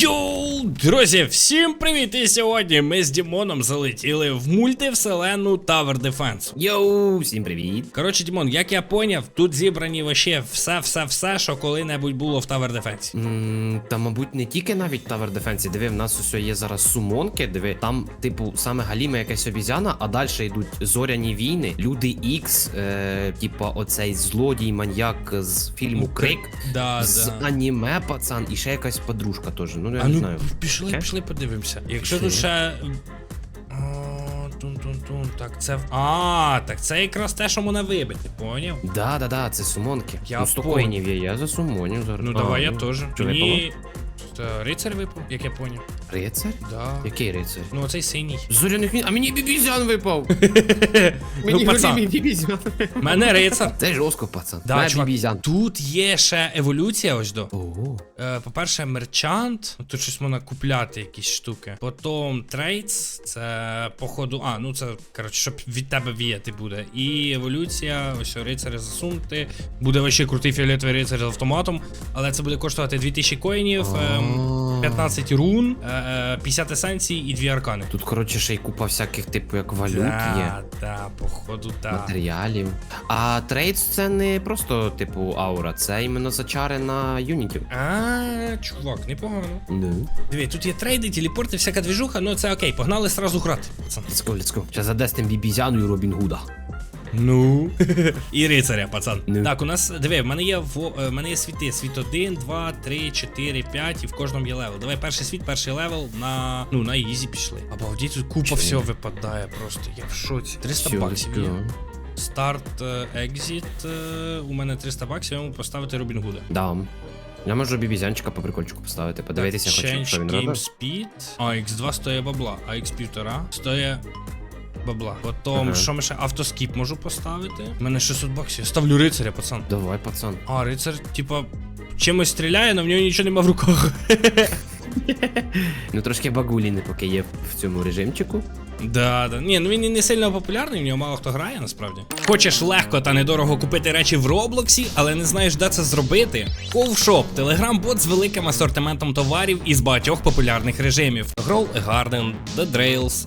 Йоу, друзі, всім привіт! І сьогодні ми з Дімоном залетіли в мультивселенну Tower Defense. Йоу, всім привіт. Коротше, Дімон, як я поняв, тут зібрані вообще все-все-все, що коли-небудь було в Tower Defense. М, Та, мабуть, не тільки навіть Tower Defense. Диви, в нас усе є зараз сумонки. Диви, там, типу, саме галіме якась обізяна, а далі йдуть зоряні війни, люди Ікс, е, типа оцей злодій маньяк з фільму Крик, Да, з да. аніме, пацан, і ще якась подружка теж. Ну, я А не ну, знаю. Пішли, okay. пішли, подивимося. Якщо Пішли. тут ще. Тун-тун-тун, так це. в- А, так це якраз те, що мене вибити, поняв? Да, да, да, це сумонки. Я ну, 100 понял. коїнів є, я за сумонів зараз. Ну А, давай я ну, теж. Мені. Та, рицар випав, як я поняв. Рицар? Да. Який рицар? Ну оцей синій. Зоряних війн, а мені бібізян випав. Ну, пацан. голімий бібізян. Мене рицар. Це жорстко, пацан. Да, чувак, бібізян. тут є ще еволюція ось до. Ого. Е, по-перше, мерчант, ну, тут щось можна купляти якісь штуки. Потім трейдс, це походу. А, ну це коротше, щоб від тебе віяти буде. І еволюція, ось о, рицаря засунути. Буде вообще крутий фіолетовий рицар з автоматом, але це буде коштувати 2000 коїнів, ем, 15 рун, е, е, 50 есенцій і 2 аркани. Тут, коротше, ще й купа всяких, типу, як валют є. Да, да, походу, так. Матеріалів. А трейдс це не просто, типу, аура, це іменно зачари на юнітів. А, чувак, непогано. Ну. Диви, тут є трейди, телепорти, всяка двіжуха, ну це окей, погнали сразу грати. Let's go, let's go. Зараз задестим бібізяну і Робін Гуда. Ну. І рицаря, пацан. Ну. Так, у нас, диви, в мене є в, е, в мене є світи. Світ 1, 2, 3, 4, 5 і в кожному є левел. Давай перший світ, перший левел на. Ну, на ізі пішли. Обалдіть, тут купа Чого? всього випадає просто. Я в шоці. 300 Всё, баксів let's є. go. Старт, е, екзіт. е, У мене 300 баксів, я можу поставити Робін Гуда. Да. Я можу бібізянчика по прикольчику поставити, подивитися, хочу, Change що він Game робить. Speed. А, X2 стоїть бабла, а X1,5 стоїть бабла. Потім, Ага. що ми ще автоскіп можу поставити. У мене 600 баксів. Я ставлю рицаря, пацан. Давай, пацан. А, рицар, типа, чимось стріляє, але в нього нічого нема в руках. Ну трошки багуліни поки є в цьому режимчику. Да, да. Ні, ну він і не сильно популярний, в нього мало хто грає насправді. Хочеш легко та недорого купити речі в Роблоксі, але не знаєш, де це зробити? Ковшоп телеграм-бот з великим асортиментом товарів із багатьох популярних режимів: Grow a Garden, The Drails,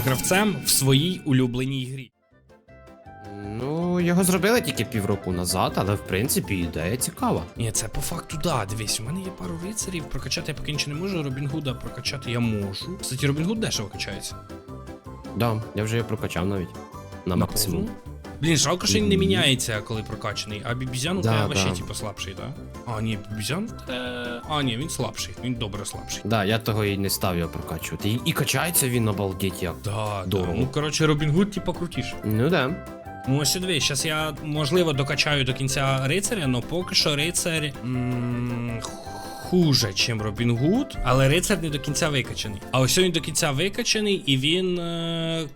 гравцем в своїй улюбленій грі. Ну, його зробили тільки півроку назад, але в принципі ідея цікава. Ні, це по факту да. Дивись, у мене є пару рицарів, прокачати я поки нічого не можу. Робін Гуда прокачати я можу. Кстати, Робін Гуд дешево качається. Да, я вже його прокачав навіть. На максимум. Блін, жалко, що він не міняється, коли прокачаний. А бібізян у Да, тебе вообще типу слабший, так? Да? А, ні, бібізян. Е... А, ні, він слабший, він добре слабший. Да, я того і не став його прокачувати. І, і качається він обалдеть як. Да, да. Дорого. Ну, коротше, Робін Гуд, типу, крутіше. Ну да. Ну, ось диви, зараз я, можливо, докачаю до кінця рицаря, але поки що рицар м- хуже, чим Робін Гуд, але рицар не до кінця викачаний. А ось він до кінця викачаний, і він. Е-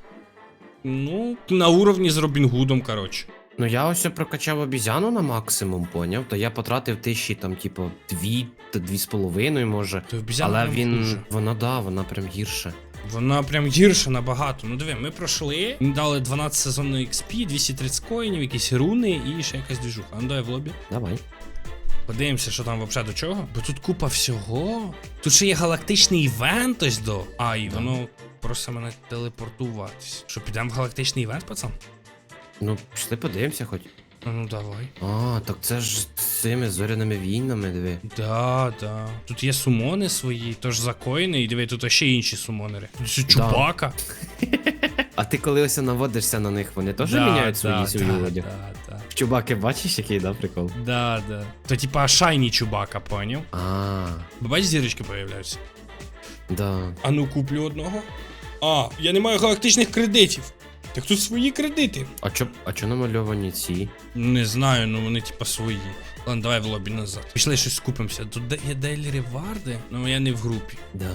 ну, на уровні з Робін Гудом, коротше. Ну я ось прокачав обізяну на максимум, поняв, то я потратив тисячі там, типу, дві та дві з половиною, може. То Але він. хуже. Вона да, вона прям гірше. Вона прям гірша набагато. Ну диви, ми пройшли, дали 12 сезонної XP, 230 коїнів, якісь руни і ще якась двіжуха. Ну давай в лобі. Давай. Подивимося, що там взагалі до чого. Бо тут купа всього. Тут ще є галактичний івент ось до. А, і воно просить мене телепортуватись. Що, підемо в галактичний івент, пацан? Ну, пішли подивимося хоч. Ну давай. А, так це ж з цими зоряними війнами, диви. Да, да. Тут є сумони свої, тож закоїни, і диви, тут ще інші сумонери. Тут чубака. А ти коли ось наводишся на них, вони теж Да, міняють да, свої да, одяг? Да, да. Чубаки бачиш, який, да, прикол? Да, да. То типа шайні чубака, поняв? А, Бо бачиш, зірочки появляються. да. А ну куплю одного. А, я не маю галактичних кредитів. Так тут свої кредити. А чо, а чо намальовані ці? Не знаю, ну вони типа свої. Ладно, давай в лобі назад. Пішли щось скупимося. Тут де- є дейлі реварди, ну я не в групі. Да.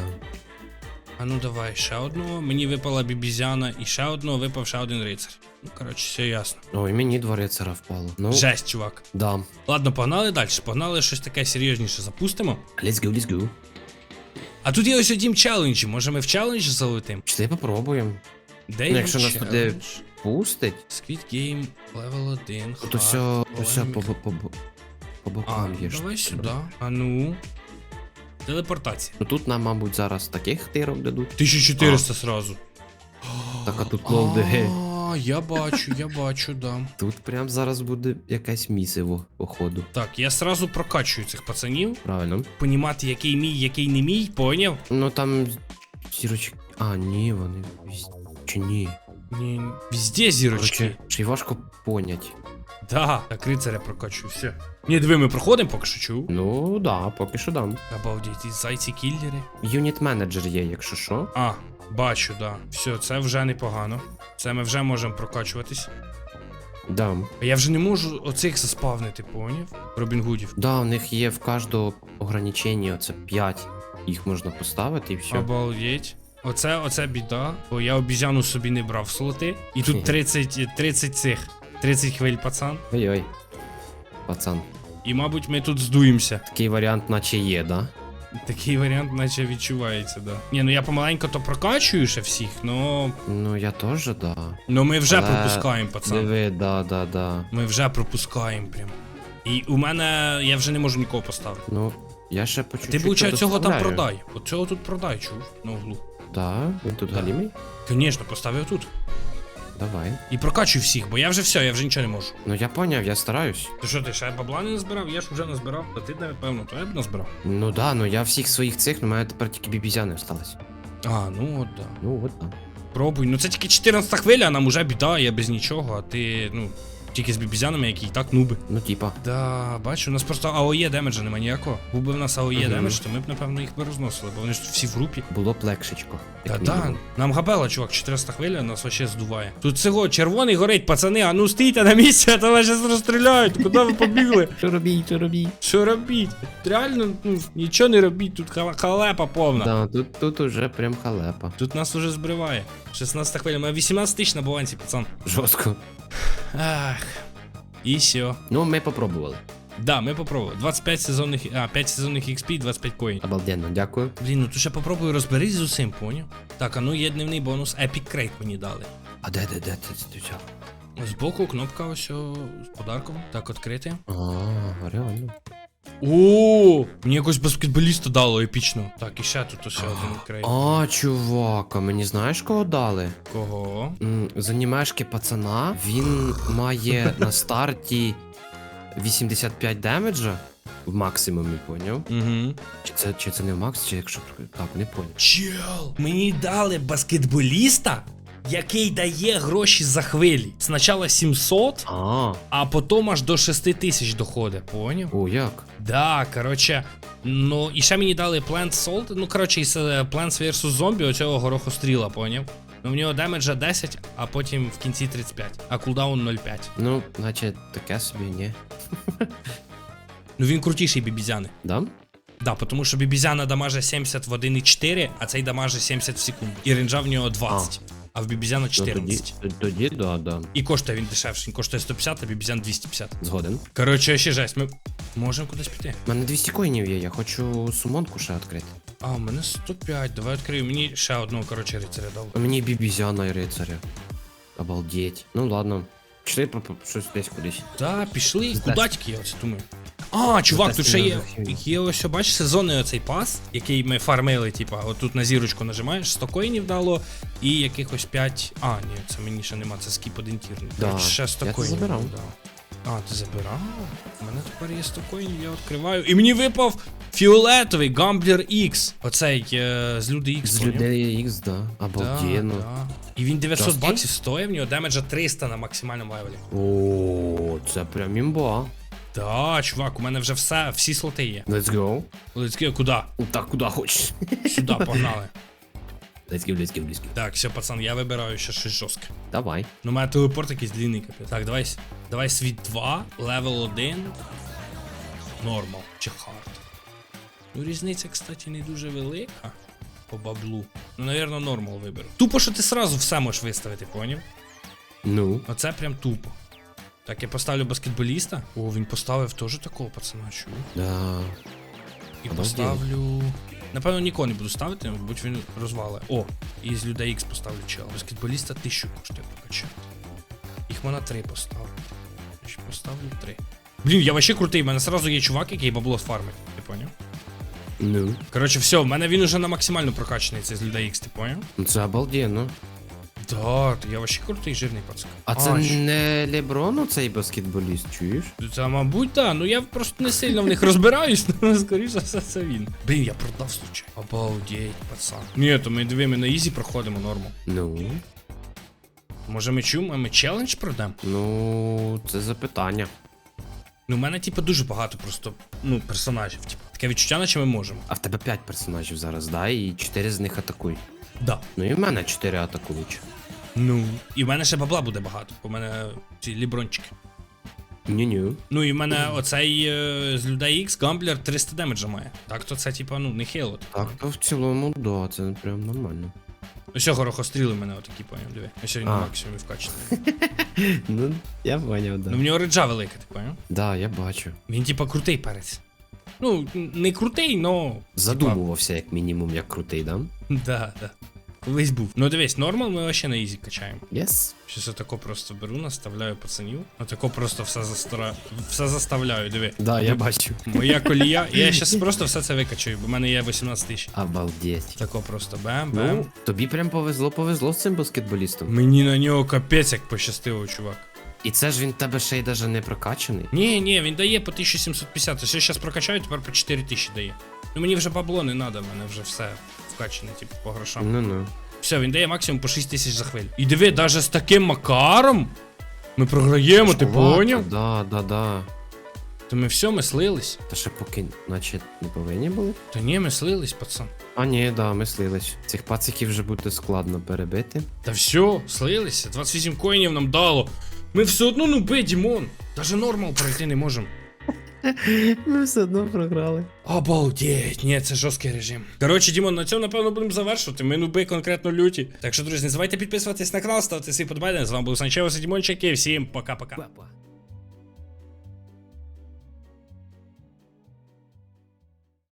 А ну давай, ще одного. Мені випала бібізяна, і ще одного випав ще один рицар. Ну, коротше, все ясно. Ой, мені два рицара впало. Ну, Жесть, чувак. да. Ладно, погнали далі. Погнали щось таке серйозніше запустимо. Let's go, let's go. А тут є ось один челенджі. Може ми в челендж залетим? Пішли попробуємо. Де Ну, якщо нас туди Пустить? Squid Game, level 1. Тут усе, усе по, по, по, по А, бокам є. давай сюди. А ну. Телепортація. Ну тут нам, мабуть, зараз таких тирок дадуть. 1400 сразу. Так, а тут лоуди. А, я бачу, я бачу, да. Тут прям зараз буде якесь місиво, походу. Так, я сразу прокачую цих пацанів. Правильно. Понімати, який мій, який не мій, поняв? Ну там зірочки. А, ні, вони. Чи ні? Ні, везде зірочки. Чи важко понять. Да, так, рицаря прокачую, все. Ні, диви, ми проходимо поки що чув. Ну да, поки що дам. Обалдеть, і зайці кіллери. Юніт менеджер є, якщо що. А, бачу, да. Все, це вже непогано. Це ми вже можемо прокачуватись. Дам. А я вже не можу оцих заспавнити, поняв? Робінгудів. Да, у них є в кожного ограничення, оце 5. Їх можна поставити і все. Обалдеть. Оце, оце біда, бо я обізяну собі не брав слоти. І тут 30, 30 цих. 30 хвиль, пацан. Ой-ой. Пацан. І, мабуть, ми тут здуємося. Такий варіант, наче є, да? Такий варіант, наче відчувається, да. Ні, ну я помаленько то прокачую ще всіх, но. Ну я теж, да. Ну ми вже Але пропускаємо, пацан. Диви, да, да, да. Ми вже пропускаємо прям. І у мене я вже не можу нікого поставити. Ну, я ще по чуть-чуть Ти, виходить, цього там продай. От цього тут продай, чув, на углу. Да, він тут галімий? Звісно, поставив тут. Давай. І прокачуй всіх, бо я вже все, я вже нічого не можу. Ну я поняв, я стараюсь. Ти що, ти ще бабла не назбирав? Я ж вже назбирав. А ти, напевно, то я б назбирав. Ну да, ну я всіх своїх цих, ну мене тепер тільки бібізяни осталось. А, ну от да. Ну от да. Пробуй. Ну це тільки 14 хвиля, а нам уже біда, я без нічого, а ти, ну, тільки з бібізянами, які і так нуби. Ну типа. Да, бачу, у нас просто АОЄ демеджа немає ніякого. Був би в нас АОЄ Мгм. демедж, то ми б, напевно, їх би розносили, бо вони ж всі в групі. Було б легшечко. Та да, нам габела, чувак, 400 хвиля нас вообще здуває. Тут цього червоний горить, пацани, а ну стійте на місці, а то вас зараз розстріляють. Куди ви побігли? Що робіть, що робіть? Що робіть? Реально, ну, нічого не робіть, тут халепа повна. Да, тут, тут уже прям халепа. Тут нас уже збриває. 16 хвиля, мене 18 тисяч на балансі, пацан. Жорстко. Ах. І все. Ну, ми попробували. Да, ми попробували. 25 сезонних, а, 5 сезонних XP, 25 коїн. Обалденно, дякую. Блін, ну то ще попробую розберись з усім, поняв? Так, а ну є дневний бонус Epic Crate мені дали. А де, де, де ти взяв? Збоку кнопка ось о, з подарком. Так, відкрити. А, реально. О, мені якось баскетболіста дало епічно. Так, і ще тут ось один крейт. А, чувак, а мені знаєш кого дали? Кого? М, З анімешки пацана він має на старті 85 демеджа в максимумі, поняв? Угу. Чи це, чи це не в макс, чи якщо так, не поняв. Чел, мені дали баскетболіста, який дає гроші за хвилі. Спочатку 700, А, а потім аж до 6 тисяч доходить, поняв? о, як? Да, короче. Ну, і ще мені дали Plant Salt, ну, коротше, із е, Plants vs. Zombie оцього горохостріла, поняв? Ну, в нього демеджа 10, а потім в кінці 35, а кулдаун 0,5. Ну, наче таке собі, ні. Ну він крутіший бібізяни. Да? Да, тому що бібізяна дамаже 70 в 1,4, а цей дамаже 70 в секунду. І ренджа в нього 20, а, в бібізяна Ну, тоді, 14. тоді, тоді, да, да. І коштує він дешевший, він коштує 150, а бібізян 250. Згоден. Коротше, ще жесть, ми можемо кудись піти. У мене 200 коїнів є, я хочу сумонку ще відкрити. А, у мене 105, давай відкрию. Мені ще одного, коротше, рицаря дав. А мені бібізяна і рицаря. Обалдеть. Ну ладно. Пішли щось десь кудись. Да, пішли. Куда тільки я оце думаю. А, чувак, тут ще є. Є ось, бачиш, сезонний оцей пас, який ми фармили, типа, отут на зірочку нажимаєш, 100 коїнів дало, і якихось 5. А, ні, це мені ще нема, це скіп один тірний. Да, ще 100 я коїнів. А, ти забирав? У мене тепер є 100 коїнів, я відкриваю. І мені випав фіолетовий Гамблер X. Оцей е, з люди X. З людей X, да. Да, Обалденно. да. І він 900 Жорсткий? баксів стоїть, в нього демеджа 300 на максимальному левелі. О, це прям імба. Да, чувак, у мене вже все, всі слоти є. Let's go. Let's go, куди? Так, куди хочеш. Сюди, погнали. Let's go, let's go, let's go. Так, все, пацан, я вибираю ще щось жорстке. Давай. Ну, у мене телепорт якийсь длинний капець. Так, давай, давай світ 2, левел 1, нормал чи хард. Ну, різниця, кстати, не дуже велика по баблу. Ну, навірно, нормал виберу. Тупо, що ти сразу все можеш виставити, поняв? Ну. Оце прям тупо. Так, я поставлю баскетболіста. О, він поставив теж такого пацана, чую. Да. І Обалденно. поставлю. Напевно, нікого не буду ставити, будь він розвали. О, і з людей X поставлю чел. Баскетболіста тисячу коштує прокачати. Їх можна три поставлю. Ще Поставлю три. Блін, я вообще крутий, в мене сразу є чувак, який бабло фармить, ти поняв? Ну. Коротше, все, в мене він уже на максимально прокачаний цей з людей X, ти поняв? Ну це обалденно. Да, я вообще крутий жирний пацан. А це щ- не Леброну цей баскетболіст, чуєш? Це, мабуть, так. Ну я просто не сильно в них розбираюсь, але скоріше все це він. Блін, я продав случай. Обалдеть, пацан. Ні, то ми диви, ми на ізі проходимо норму. Ну. Може ми чуємо, ми челендж продамо? Ну, це запитання. Ну, в мене, типу, дуже багато просто ну, персонажів. Типу. Таке відчуття, наче ми можемо. А в тебе 5 персонажів зараз, да? І 4 з них атакують. Да. Ну і в мене 4 атакують. Ну. І в мене ще бабла буде багато, бо в мене ці лібрончики. Ню-ню. Ну і в мене оцей е, з людей X гамблер 300 демеджа має. Так то це, типу, ну, не хило. Так, то в цілому, да, це прям нормально. Ось горохостріли в мене отакі, поняв, диви. Ось він на А. максимумі вкачаний. Ну, я поняв, да. Ну в нього реджа велика, ти поняв? Да, я бачу. Він типа крутий перець. Ну, не крутий, но. Задумувався, як мінімум, як крутий, да? Да, да. Колись був. Ну дивись, нормал ми вообще на ізі качаємо. Єс. Щось отако просто беру, наставляю пацанів. Отако просто все застара... все заставляю, диви. Да, я бачу. Моя колія. Я щас просто все це викачаю, бо в мене є 18 тисяч. Обалдеть. Тако просто бем-бем. Ну, тобі прям повезло, повезло з цим баскетболістом. Мені на нього капець як пощастило, чувак. І це ж він в тебе ще й даже не прокачаний. Ні, ні, він дає по 1750. Ось я зараз прокачаю, тепер по 4000 дає. Ну мені вже бабло не треба, в мене вже все вкачане, типу, по грошам. Ну-ну. Все, він дає максимум по 6 тисяч за хвилю. І диви, навіть з таким макаром ми програємо, ти поняв? Да, да, да. То ми все, ми слились. Та ще поки, наче, не повинні були. Та ні, ми слились, пацан. А ні, да, ми слились. Цих пациків вже буде складно перебити. Та все, слилися. 28 коїнів нам дало. Ми все одно ну би, Дімон. Даже нормал пройти не можемо. Ми все одно програли. Обалдеть, ні, це жорсткий режим. Коротше, Дімон, на цьому напевно будемо завершувати. Ми нуби конкретно люті. Так що, друзі, не забувайте підписуватись на канал, ставити свій подобання. З вами був Санчево Дімончик і всім пока-пока.